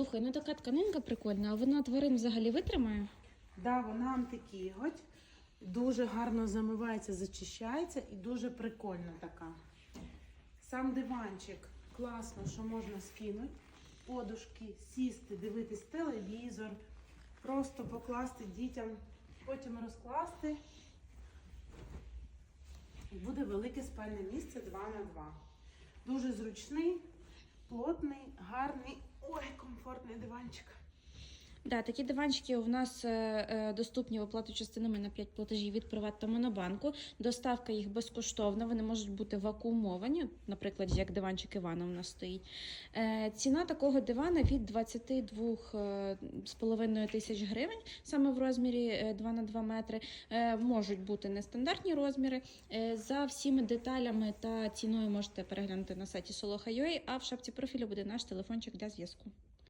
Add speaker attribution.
Speaker 1: Слухай, ну така тканинка прикольна, а вона тварин взагалі витримає?
Speaker 2: Да, вона антикіготь, дуже гарно замивається, зачищається і дуже прикольна така. Сам диванчик класно, що можна скинути, подушки, сісти, дивитись телевізор, просто покласти дітям, потім розкласти. Буде велике спальне місце 2 на 2 Дуже зручний, плотний, гарний, комфортний диванчик.
Speaker 1: Да, такі диванчики у нас е, е, доступні в оплату частинами на 5 платежів від Приват та Монобанку. Доставка їх безкоштовна, вони можуть бути вакуумовані, наприклад, як диванчик Івана у нас стоїть. Е, ціна такого дивана від 22,5 тисяч гривень, саме в розмірі е, 2 на 2 метри. Можуть бути нестандартні розміри. За всіми деталями та ціною можете переглянути на сайті Soloha.ua, а в шапці профілю буде наш телефончик для зв'язку.